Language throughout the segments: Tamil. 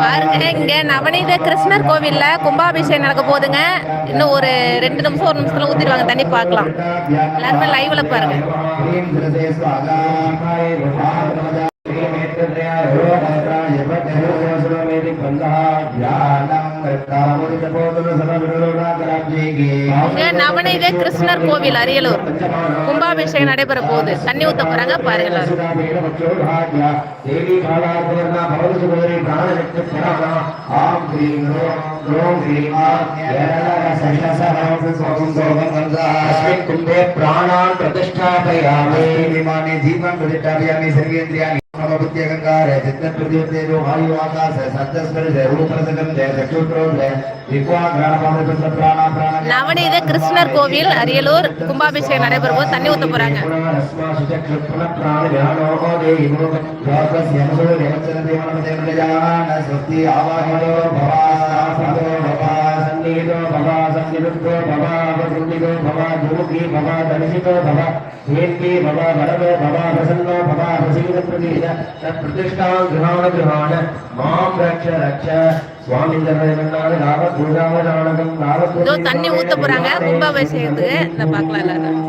பாருங்க இங்க நவநீத கிருஷ்ணர் கோவில்ல கும்பாபிஷேகம் நடக்க போகுதுங்க. இன்னும் ஒரு ரெண்டு நிமிஷம் ஒரு நிமிஷத்துல ஊத்திடுவாங்க தண்ணி பார்க்கலாம். எல்லாருமே லைவ்ல பாருங்க. இங்க நவநீத கிருஷ்ணர் கோவில் அரியலூர் கும்பாபிஷேகம் நடைபெற போகுது தண்ணி ஊத்த போறாங்க பாருங்க எல்லாரும் कुंभे प्राणान् प्रतिष्ठापयामि विमाने जीवं प्रतिष्ठापयामि सर्वेन्द्रियाणि ममबुद्ध्यगङ्गारे चित्तप्रतिपत्तेजो वायु आकाश सत्यस्पर्श रूपरसगं जय चक्षुप्रो जय विक्वाग्राणपादपुत्र प्राणा प्राण நவநீத கிருஷ்ணர் கோவில் அரியலூர் கும்பாபிஷேகம் நடைபெற போது தண்ணி ஊத்த போறாங்க स्वस्ति आवाहितो भवा सन्तो भवा सन्निहितो भवा सन्निरुद्धो भवा अवसन्नितो भवा योगी भवा दर्शितो भवा हेत्ति भवा वरदो भवा प्रसन्नो भवा प्रसीदप्रतीत तत्प्रतिष्ठां गृहाण गृहाण मां रक्ष रक्ष स्वामी जगन्नाथ रावत पूजावजानकं रावत இதோ தண்ணி ஊத்த போறாங்க கும்பாபிஷேகத்துக்கு இந்த பார்க்கலாம் எல்லாரும்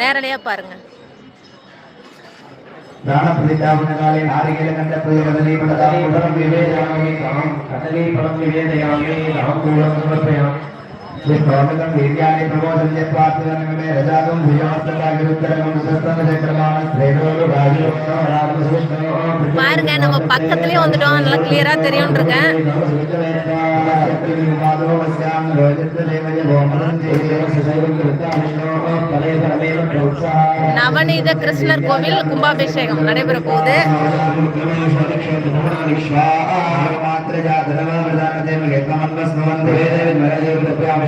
நேரலையா பாருங்க ஞானப்பிரதிதாபுணகாலே நாரிகேல கண்ட புயவதனை பலதாரி உடலம் விவேதயாமே தாம் கடலே பலம் விவேதயாமே தாம் கூடம் சுரப்பயாமே प्रबोधं यत्पात्रं मे रजातं भुजास्तकागिरुत्तरं सुस्तमचक्रमाण श्रेणोरु राजयोगो राजसुष्णो பாருங்க நம்ம பக்கத்துலயே வந்துட்டோம் நல்லா கிளியரா தெரியும் இருக்கேன் நவநீத கிருஷ்ணர் கோவில் கும்பாபிஷேகம் நடைபெற போகுது பாருங்க, கூட்டம்லாம் சரியான கூட்டம். महाराजराज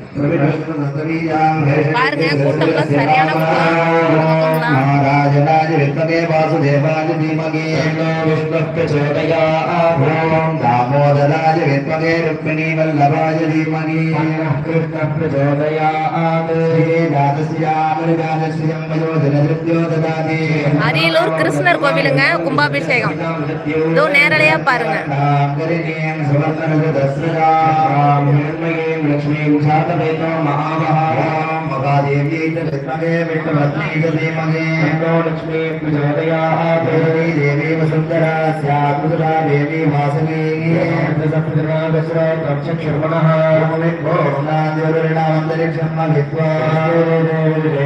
பாருங்க கூட்டம்ல சரியான நாராஜராஜ வித்மகே வாசுதேவாஜ தீமகே விஷ்ணுச்சோதயா தாமோதராஜ வித்மகே ருக்மிணி வல்லபாஜ தீமகே கிருஷ்ண அரியலூர் கிருஷ்ணர் கோவிலுங்க கும்பாபிஷேகம். இதோ பாருங்க.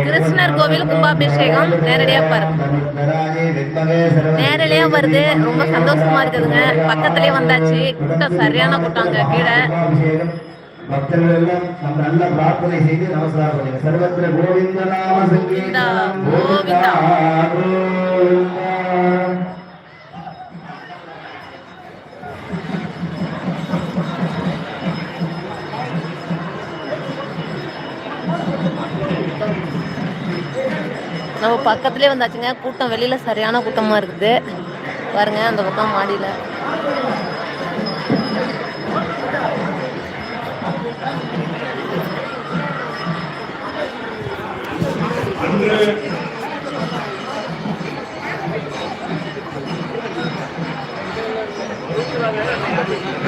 கிருஷ்ணர் கோவில் கும்பாபிஷேகம் நேரடியா பாருங்க நேரலையா வருது ரொம்ப சந்தோஷமா இருக்குதுங்க. பக்கத்துலயே வந்தாச்சு. கூட்டம் சரியான கூட்டம் அங்க கீழே பக்தர்கள் எல்லாம் நம்ம நல்ல பிரார்த்தனை செய்து நமஸ்காரம் பண்ணுங்க சர்வத்திர கோவிந்த நாம கோவிந்தா. நம்ம பக்கத்துலயே வந்தாச்சுங்க கூட்டம் வெளியில சரியான கூட்டமா இருக்குது. பாருங்க அந்த பக்கம் மாடியில.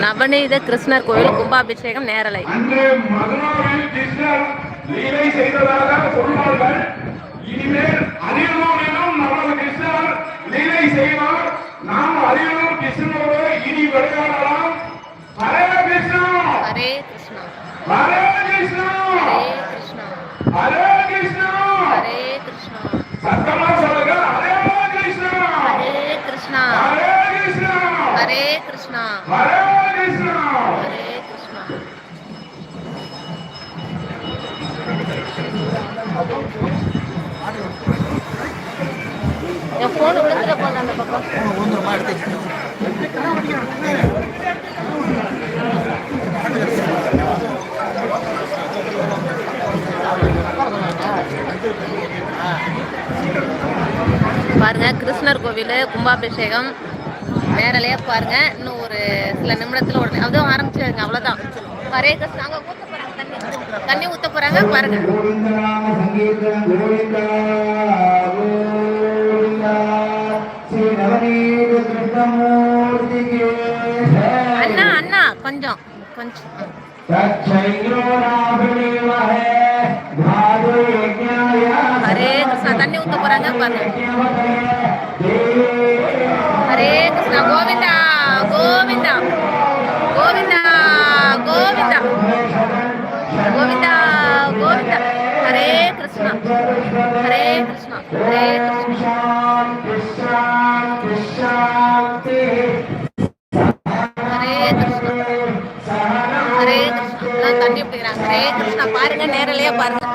நவநீத கிருஷ்ணர் கோவில் கும்பாபிஷேகம் நேரலை. அன்று மதுராவில் கிருஷ்ணர் லீலை செய்ததாக சொன்னார்கள் இனிமேல் அரியலூரிலும் நமது கிருஷ்ணர் லீலை செய்வார். நாம் அரியலூர் கிருஷ்ணரோடு இனி விளையாடலாம். ஹரே கிருஷ்ணா! ஹரே கிருஷ்ணா! ஹரே கிருஷ்ணா ஹரே கிருஷ்ணா ஹரே கிருஷ்ணா ஹரே கிருஷ்ணா சத்தமா சொல்லுங்க ஹரே கிருஷ்ணா ஹரே கிருஷ்ணா ஹரே கிருஷ்ணா ஹரே கிருஷ்ணா ஹரே கிருஷ்ணா ஹரே கிருஷ்ணா என் போன் விழுந்துட போகுது அந்த பக்கம் பாருங்க கிருஷ்ணர் கோவில் கும்பாபிஷேகம் நேரலையே பாருங்க. இன்னும் ஒரு சில நிமிடத்தில் உடனே அதுவும் ஆரம்பிச்சிருங்க. அவ்வளோதான் பரே கஷ்டம் அங்கே ஊற்ற போகிறாங்க தண்ணி தண்ணி ஊற்ற போகிறாங்க பாருங்க. அண்ணா அண்ணா கொஞ்சம் கொஞ்சம். ஹரே தண்ணி ஊற்ற போறாங்க பாருங்க. ஹரே கிருஷ்ணா கோவிந்தா கோவிந்தா கோவிந்தா கோவிந்தா கோவிந்தா கோவிந்தா ஹரே கிருஷ்ணா ஹரே கிருஷ்ணா ஹரே கிருஷ்ணா ஹரே கிருஷ்ணா தண்ணி பிடிக்கிறாங்க ஹரே கிருஷ்ணா பாருங்க நேரிலேயே பாருங்க.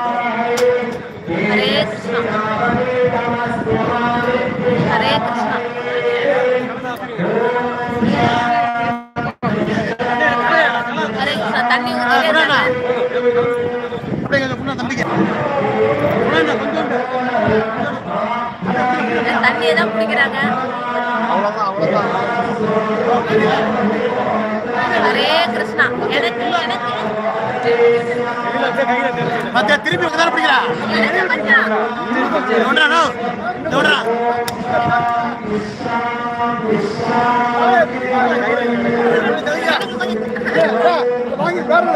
தண்ணியை தான் குடிக்கிறாங்க ஹரே கிருஷ்ணா எனக்கு எனக்கு. மத்தியா திருப்பி உங்க வாங்கி பேர்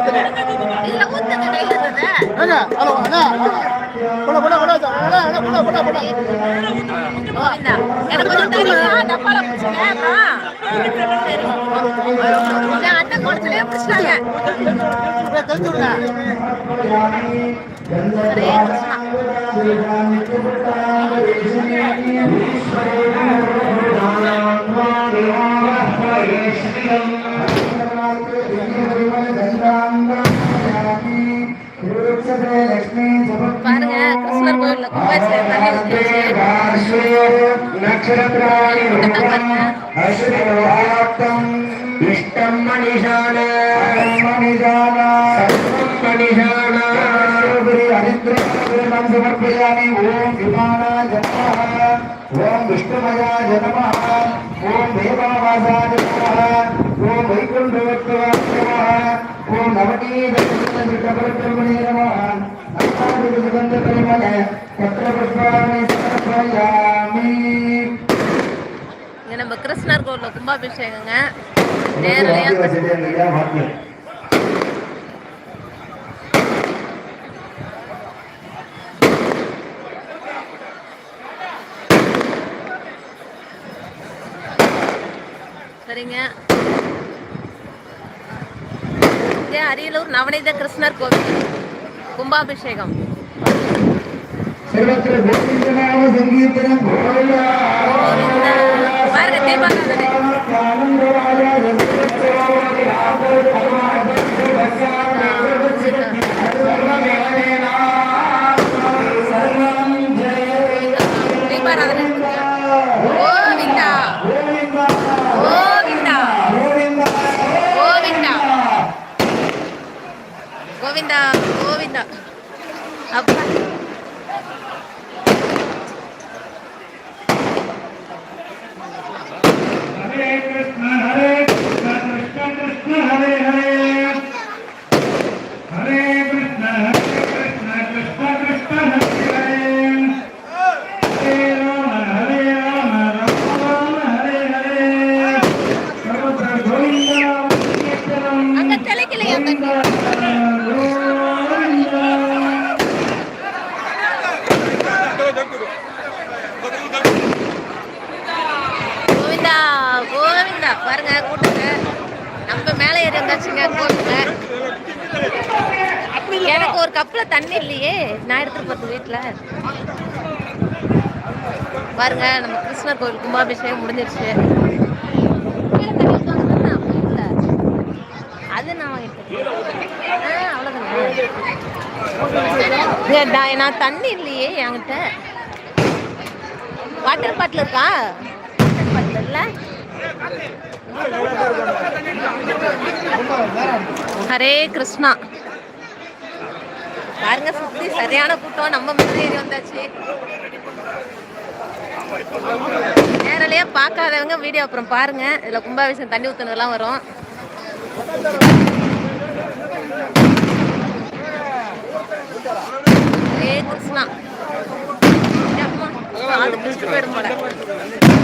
ஏங்க ஹலோ அண்ணா கொடா கொடா கொடா அண்ணா அண்ணா கொடா கொடா கொடா எனக்கு கொஞ்சம் தரீங்களா டப்பால பிடிச்சிங்க அப்புறம் அண்ணன் குளத்துலயே பிடிச்சிட்டாங்க தெரிஞ்சு விடுங்க ஹரே கிருஷ்ணா பாருங்க கிருஷ்ணர் கோயில்ல கும்பேஸ்ல தண்ணி ஊத்திடுச்சு நட்சத்திராணி ரூபம் அசுரவாக்தம் இஷ்டம் மனிஷான மனிஷான சர்வம் மனிஷான அதிந்திரம் சமர்ப்பயாமி ஓம் விமானா ஜன்மஹ ஓம் விஷ்ணுமயா ஜனமஹ ஓம் தேவாவாசா ஜனமஹ ஓம் வைகுண்டவத்வா இங்க நம்ம கிருஷ்ணர் கோயில்ல கும்பாபிஷேகங்க. நேரடியா சரிங்க. అయితే అரியలూరు నవనీత కృష్ణర్ కోవిల్ కుంభాభిషేకం దీపారాధన கோவிந்தா கோவிந்தா அப்பா மேல எனக்கு ஒரு கப்ல தண்ணி இல்லையே நான் எடுத்துட்டு போறது வீட்டுல பாருங்க நம்ம கிருஷ்ணர் கோவில் கும்பாபிஷேகம் முடிஞ்சிருச்சு. தண்ணி அது நான் வாங்கிட்டேன் ஆ, நான் தண்ணி இல்லையே என்கிட்ட. வாட்டர் பாட்டில் இருக்கா? வாட்டர் பாட்டில் இல்லை? ஹரே கிருஷ்ணா. பாருங்க சுத்தி சரியான கூட்டம். நம்ம மேலே ஏறி வந்தாச்சு. நேரலையே பார்க்காதவங்க வீடியோ அப்புறம் பாருங்க. இதுல கும்பாபிஷேகம் தண்ணி ஊத்துனதெல்லாம் வரும். ஹரே கிருஷ்ணா. ஆளு பிடிச்சிட்டு போயிடும் போல.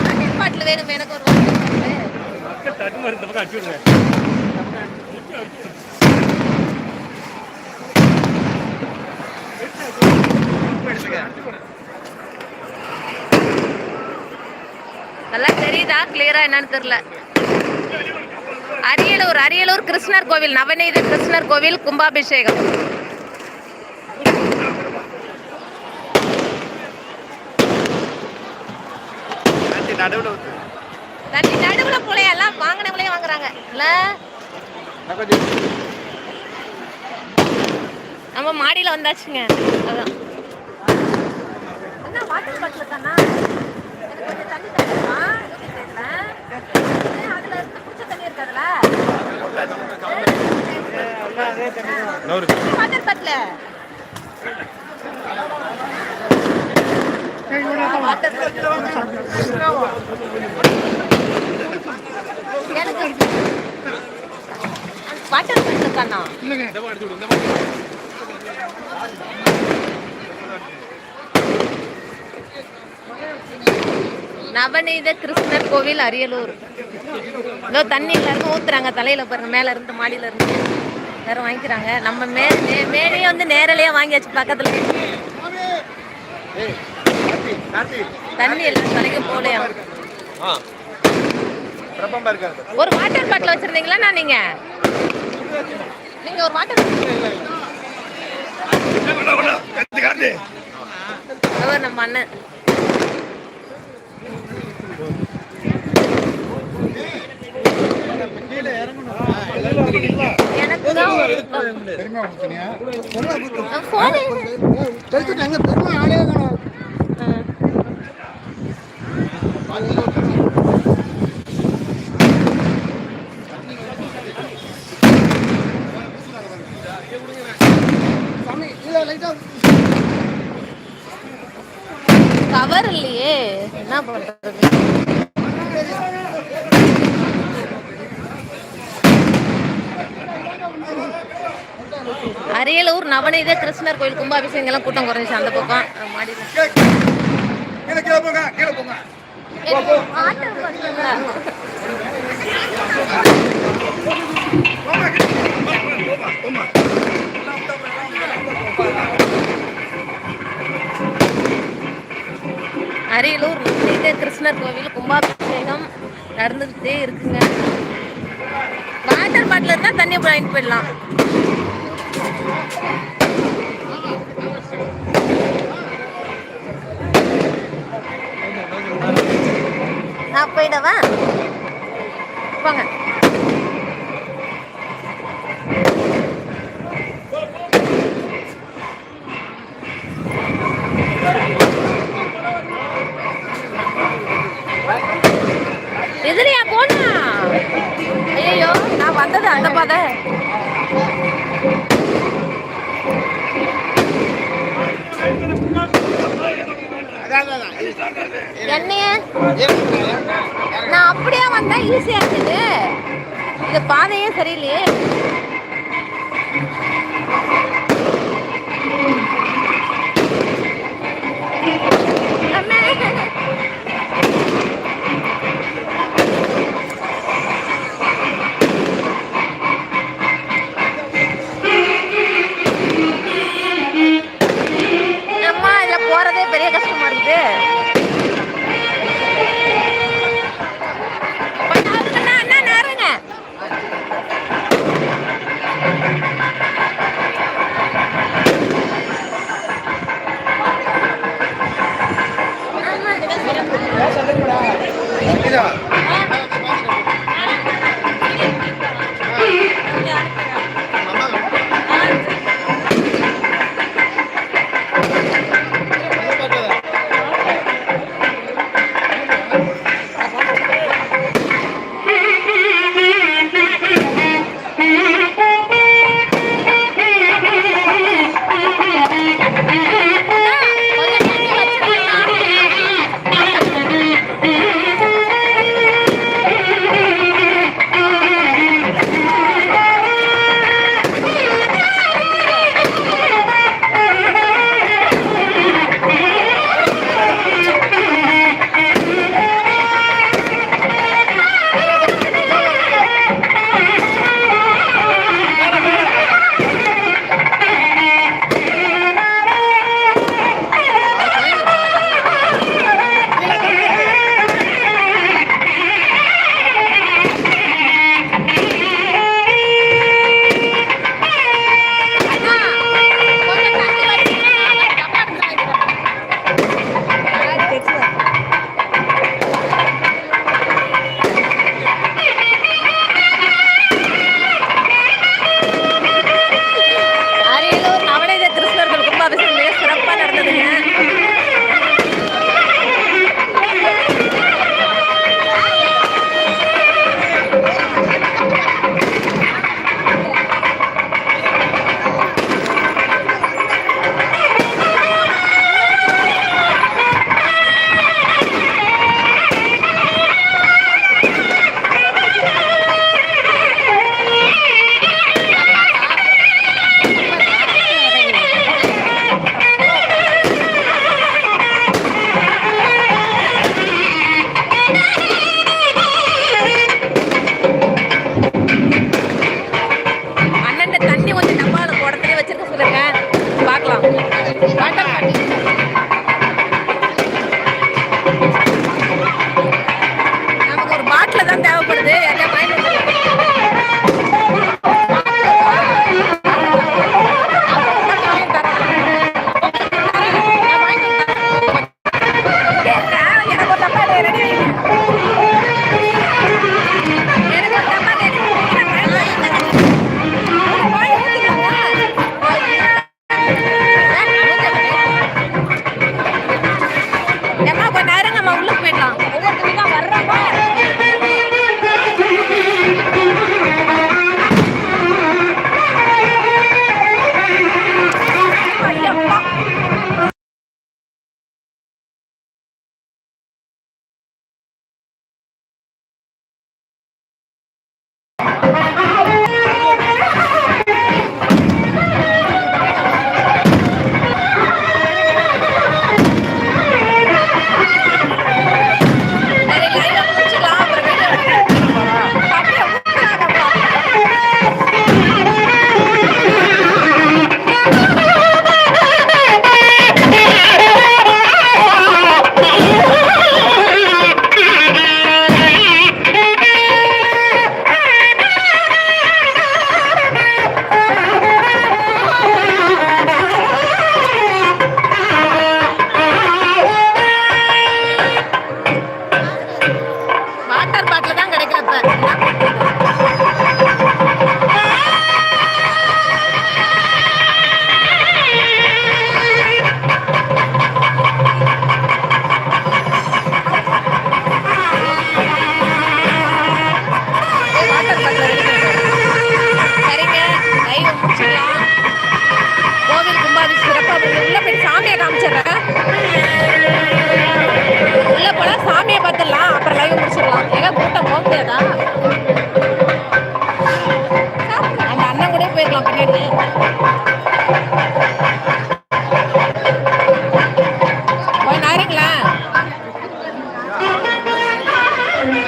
தண்ணி பாட்டில் வேணும் எனக்கு ஒரு நல்லா தெரியுதா? கிளியரா என்னன்னு தெரியல. அரியலூர் அரியலூர் கிருஷ்ணர் கோவில் நவநீத கிருஷ்ணர் கோவில் கும்பாபிஷேகம். தண்ணி நடுவுல போலையா எல்லாம் வாங்கினவங்களே வாங்குறாங்க. இல்ல? நம்ம மாடியில வந்தாச்சுங்க. அதான். என்ன வாட்டர் பாட்டில் தானா? எனக்கு கொஞ்சம் தண்ணி தருமா அதுல இருந்து குடிச்ச தண்ணி இருக்காதுல்ல வாட்டர் பாட்டில். வாட்டர் எனக்கு வாட்டர் பாட்டில் தானா நவநீத கிருஷ்ணர் கோவில் அரியலூர். இதோ தண்ணி எல்லாருக்கும் ஊத்துறாங்க தலையில பாருங்க மேல இருந்து மாடியில இருந்து எல்லாரும் வாங்கிக்கிறாங்க. நம்ம மே மே- மேலேயே வந்து நேரலையே வாங்கியாச்சு பக்கத்துல. தண்ணி எல்லாம் தலைக்கு போலையா ஒரு வாட்டர் பாட்டில் வச்சிருந்தீங்களா நான் நீங்க? நீங்க ஒரு வாட்டர் அவர் நம்ம அண்ணன். எனக்கு தான் பெருமை ஆளே. என்ன பண்றது? அரியலூர் நவநீத கிருஷ்ணர் கோயில் கும்பாபிஷேகம் எல்லாம் கூட்டம் குறைஞ்சி அந்த பக்கம். மாடி மாடியில கீழே கீழே போங்க கீழே போங்க எனக்கு வாட்டர் பாட்டில் அரியலூர் நவநீத கிருஷ்ணர் கோவில் கும்பாபிஷேகம் நடந்துகிட்டே இருக்குங்க. வாட்டர் பாட்டில் இருந்தால் தண்ணி வாங்கிட்டு போயிடலாம். நான் போயிடவா? போங்க எதிரியா போனா ஐயோ நான் வந்தது என்னைய? நான் அப்படியே வந்தா ஈஸியா இருந்தது. இந்த பாதையே சரியில்லையே.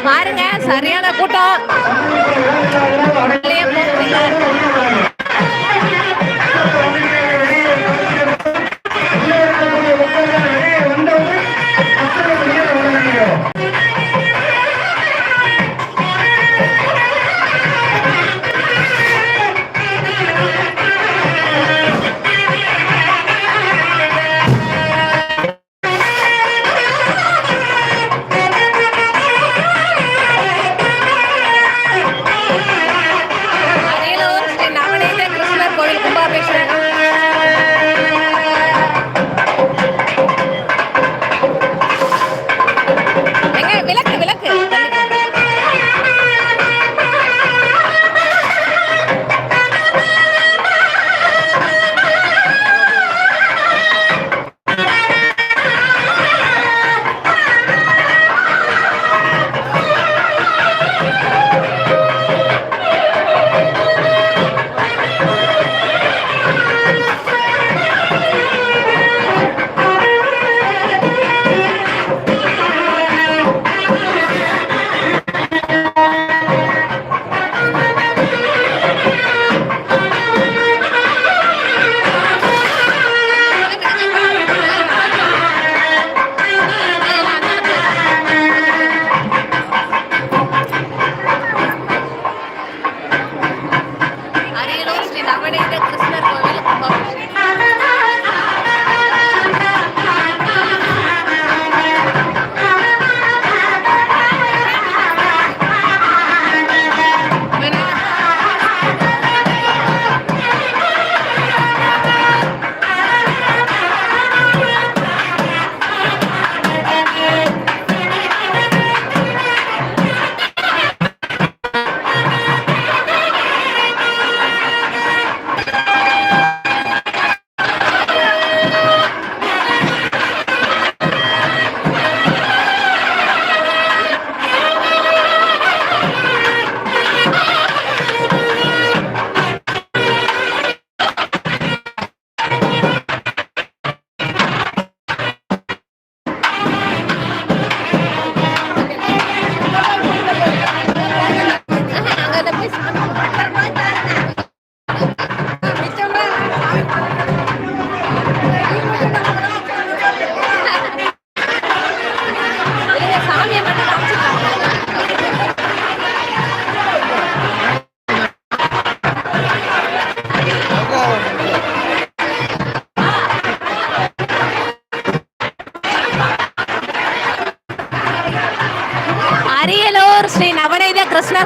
பாருங்க சரியான கூட்டம்.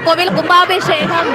கோவில் கும்பாபிஷேகம்.